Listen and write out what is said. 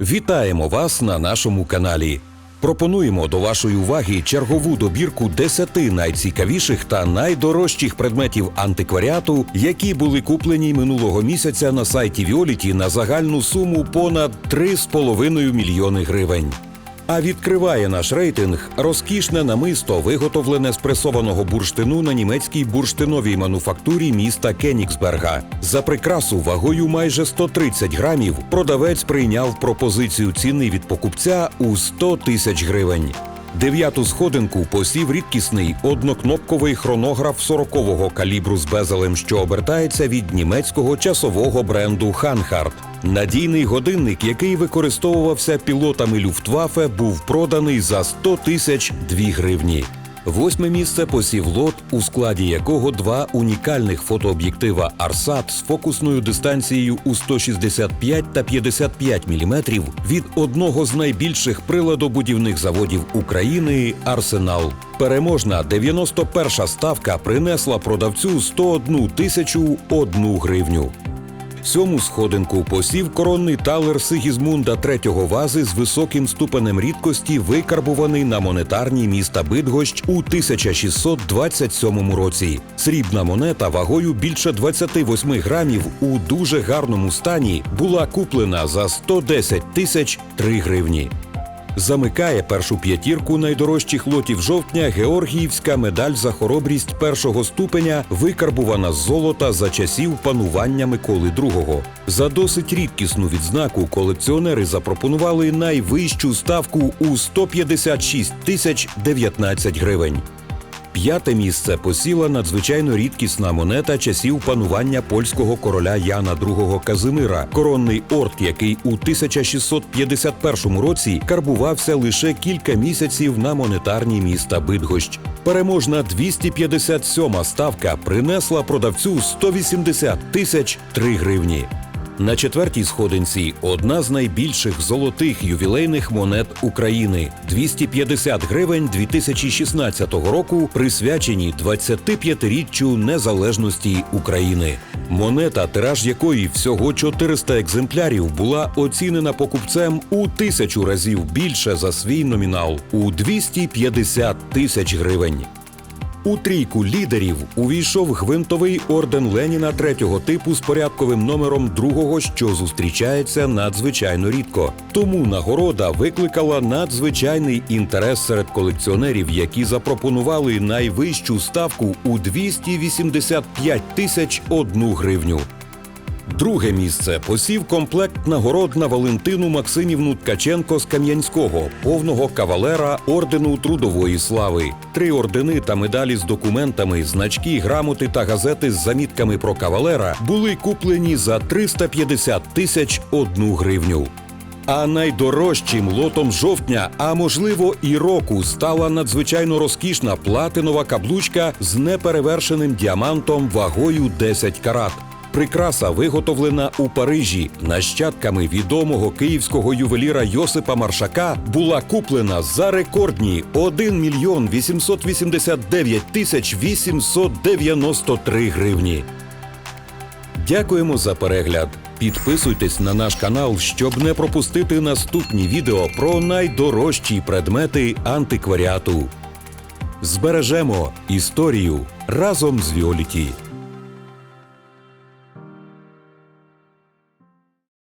Вітаємо вас на нашому каналі. Пропонуємо до вашої уваги чергову добірку 10 найцікавіших та найдорожчих предметів антикваріату, які були куплені минулого місяця на сайті Віоліті на загальну суму понад 3,5 мільйони гривень. А відкриває наш рейтинг розкішне намисто, виготовлене з пресованого бурштину на німецькій бурштиновій мануфактурі міста Кенігсберга. За прикрасу вагою майже 130 грамів продавець прийняв пропозицію ціни від покупця у 100 тисяч гривень. Дев'яту сходинку посів рідкісний однокнопковий хронограф 40-го калібру з безелем, що обертається від німецького часового бренду Ханхард. Надійний годинник, який використовувався пілотами Люфтваффе, був проданий за 100 тисяч 2 гривні. Восьме місце посів лот, у складі якого два унікальних фотооб'єктива Арсат з фокусною дистанцією у 165 та 55 мм від одного з найбільших приладобудівних заводів України Арсенал. Переможна 91-ша ставка принесла продавцю 101 тисячу 1 гривню. Сьому сходинку посів коронний талер Сигізмунда третього вази з високим ступенем рідкості, викарбуваний на монетарній міста Бидгощ у 1627 році. Срібна монета вагою більше 28 грамів у дуже гарному стані була куплена за 110 тисяч 3 гривні. Замикає першу п'ятірку найдорожчих лотів жовтня Георгіївська медаль за хоробрість першого ступеня, викарбувана з золота за часів панування Миколи II. За досить рідкісну відзнаку колекціонери запропонували найвищу ставку у 156 тисяч 19 гривень. П'яте місце посіла надзвичайно рідкісна монета часів панування польського короля Яна II Казимира, коронний орд, який у 1651 році карбувався лише кілька місяців на монетарні міста Бидгощ. Переможна 257 ставка принесла продавцю 180 тисяч 3 гривні. На четвертій сходинці одна з найбільших золотих ювілейних монет України 250 гривень 2016 року, присвячені 25-річчю незалежності України. Монета, тираж якої всього 400 екземплярів, була оцінена покупцем у тисячу разів більше за свій номінал у 250 тисяч гривень. У трійку лідерів увійшов гвинтовий орден Леніна третього типу з порядковим номером другого, що зустрічається надзвичайно рідко. Тому нагорода викликала надзвичайний інтерес серед колекціонерів, які запропонували найвищу ставку у 285 тисяч одну гривню. Друге місце посів комплект нагород на Валентину Максимівну Ткаченко з Кам'янського, повного кавалера ордену Трудової слави. Три ордени та медалі з документами, значки, грамоти та газети з замітками про кавалера були куплені за 350 тисяч одну гривню. А найдорожчим лотом жовтня, а можливо і року, стала надзвичайно розкішна платинова каблучка з неперевершеним діамантом вагою 10 карат. Прикраса виготовлена у Парижі нащадками відомого київського ювеліра Йосипа Маршака була куплена за рекордні 1 мільйон 889 тисяч 893 гривні. Дякуємо за перегляд. Підписуйтесь на наш канал, щоб не пропустити наступні відео про найдорожчі предмети антикваріату. Збережемо історію разом з Віоліті.